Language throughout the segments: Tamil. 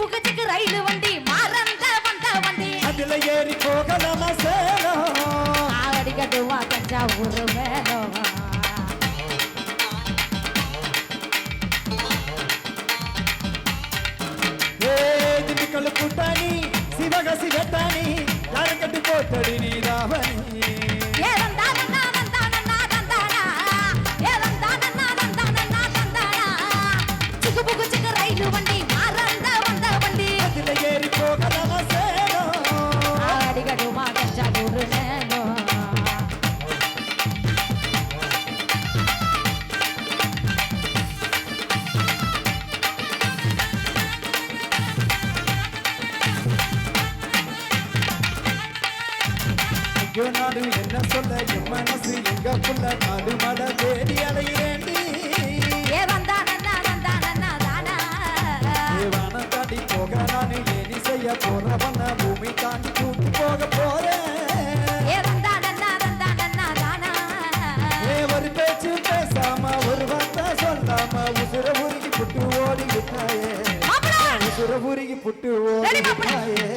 புக்கு புக்கு ரயில் வண்டி நாடு என்ன சொல்ல என் மனசு எங்க புள்ள நாடு மட தேடி அலையிறேண்டி தேவான தாண்டி போக நானு ஏனி செய்ய போறவன பூமி தாண்டி கூட்டி போக போறேன். ஒரு பேச்சு பேசாம ஒரு வார்த்தை சொல்லாம உசுர உருகி புட்டு ஓடி விட்டாயே உசுர உருகி புட்டு ஓடி விட்டாயே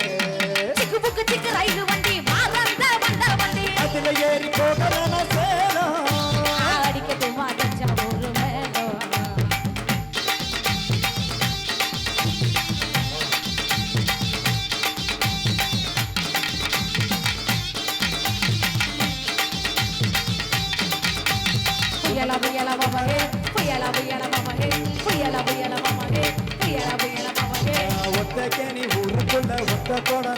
புயலா புயலா பாபாகே புயலா புயலா பாபாகே புயலா புயலா பாபாகே புயலா புயலா பாபாகே ஒத்த கேணி ஊருக்குள்ள ஒத்த கொடை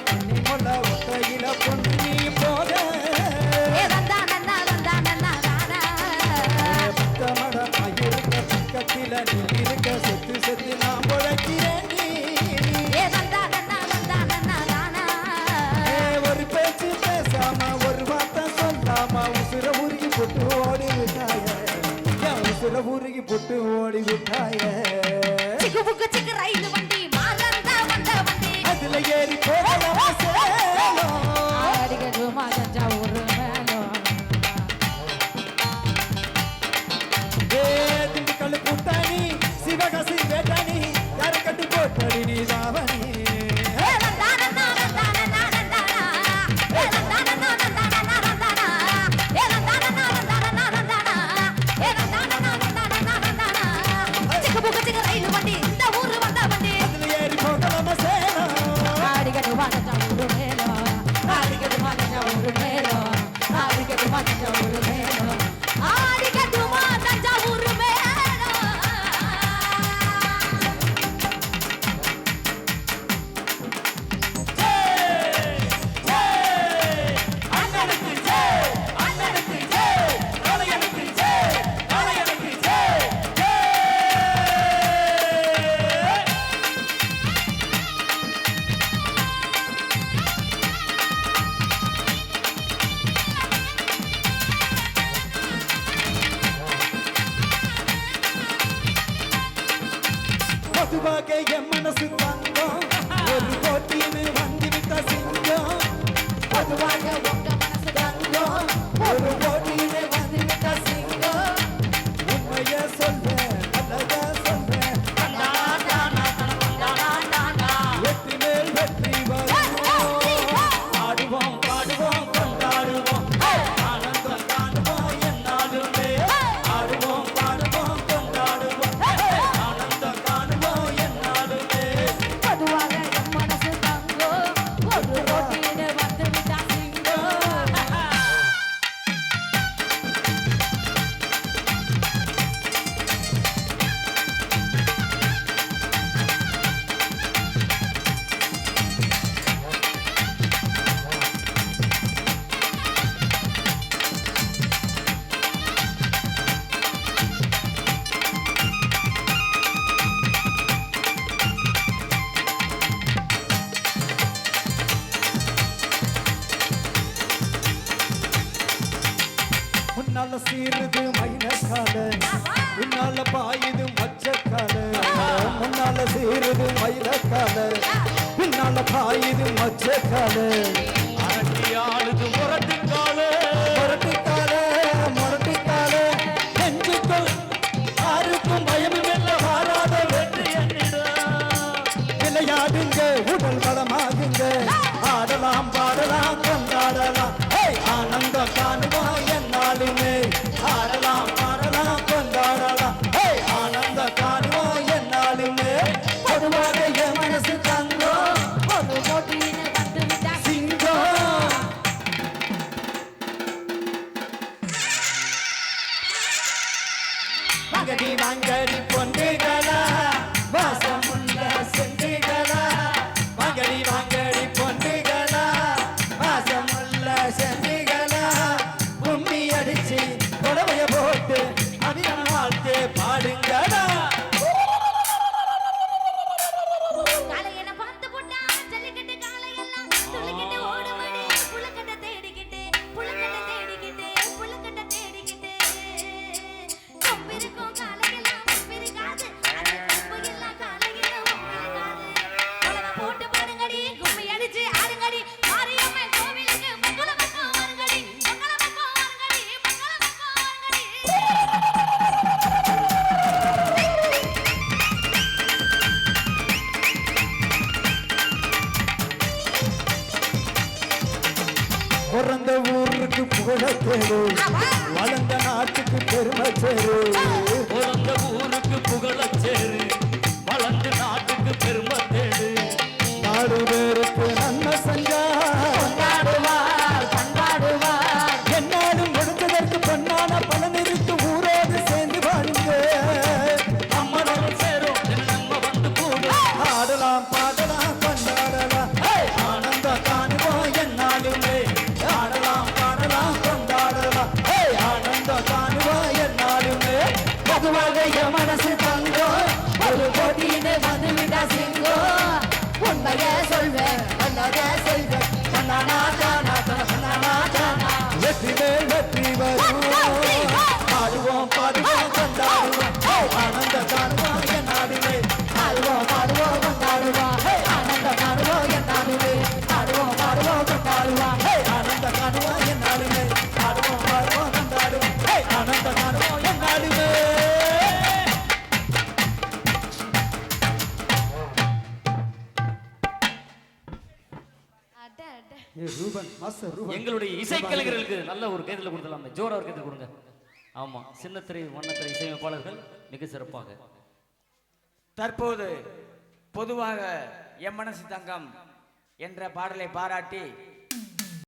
உறவுருகி புட்டு ஓடி விட்டாய. சிக்குபுக்கு சிக்கு ரயில் வண்டி அதுல ஏறி போகலாம் சேலம். அடிக்கடுமா தஞ்சாவூர் அதுவாக என் மனசு தங்கம். ஒரு போட்டின்னு வந்துவிட்ட சிங்கம். அதுவாக உன்னால சீருது மைனக்கால உன்னால பாயுது மச்சக்கால உன்னால சீருது மயிலக்கால உன்னால பாயுது மச்சக்கால அரட்டி ஆளுது முரட்டு Bangadi Bangadi Bangadi America. புகழத்தேரு வளர்ந்த நாட்டுக்கு பெருமை சேரு பிறந்த ஊருக்கு புகழச்சேரு எங்களுடைய இசை கலைஞர்களுக்கு நல்ல ஒரு கைதில் கொடுத்துடலாமே. ஜோரா ஒரு கைதில் கொடுங்க. ஆமா சின்னத்திரை வண்ணத்திரை இசையமைப்பாளர்கள் மிக சிறப்பாக. தற்போது பொதுவாக எம் மனசு தங்கம் என்ற பாடலை பாராட்டி